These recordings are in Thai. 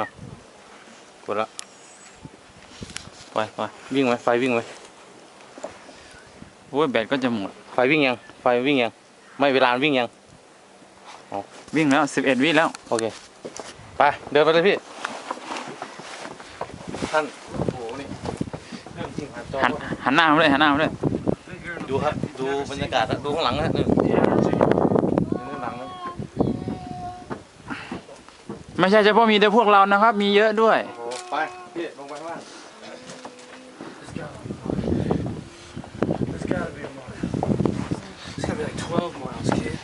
อะกดละไปไปวิ่งไหมไฟวิ่งไหมโอ้ยแบตก็จะหมด ไฟวิ่งยัง ไฟวิ่งยัง ไม่เวลามันวิ่งยัง วิ่งแล้วสิบเอ็ดวิแล้ว โอเค ไป เดินไปเลยพี่ ท่าน โอ้โห นี่ เรื่องจริงหันจอหันหันหน้ามาเลยหันหน้ามาเลย ดูครับ ดูบรรยากาศอะดูข้างหลังนะนี่ดูข้างหลังนะ ไม่ใช่เฉพาะมีแต่พวกเรานะครับ มีเยอะด้วย โอ้ไปพี่ลงไปข้างล่าง It's gotta be a mile. It's gotta be like 12 miles, kid.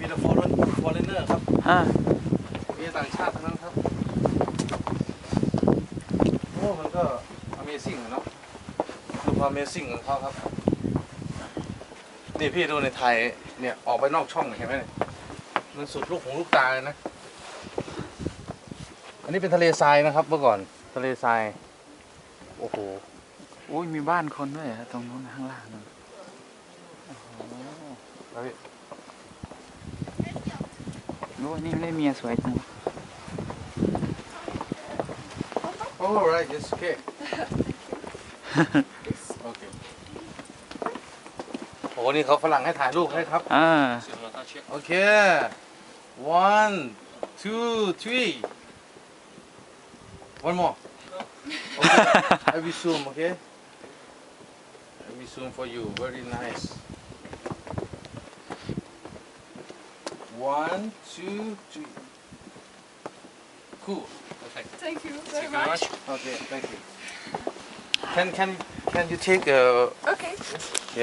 มีแต่ฟอร์เรนฟอร์เรนเนอร์ครับ อ่ามีต่างชาติทั้งนั้นครับ โอ้ มันก็ Amazing อะเนาะดูความ Amazing ของเขาครับ นี่พี่ดูในไทยเนี่ยออกไปนอกช่องเห็นไหมเนี่ยมันสุดลูกหูลูกตาเลยนะ อันนี้เป็นทะเลทรายนะครับเมื่อก่อนทะเลทราย โอ้โหโอ้ยมีบ้านคนด้วยอะตรงนู้นข้างล่างนู่นแล้วพี่โอ้ยนี่ได้เมียสวยจังโอ้ right yes okay โอเคโอ้นี่เขาฝรั่งให้ถ่ายรูปให้ครับ อ่า โอเค one two three one more okay I will zoom okay I will zoom for you very nice one two three cool perfect Thank you very much. okay thank you can can can you take a Okay.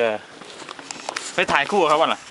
yeah ไปถ่ายคู่กับเขาบ้างล่ะ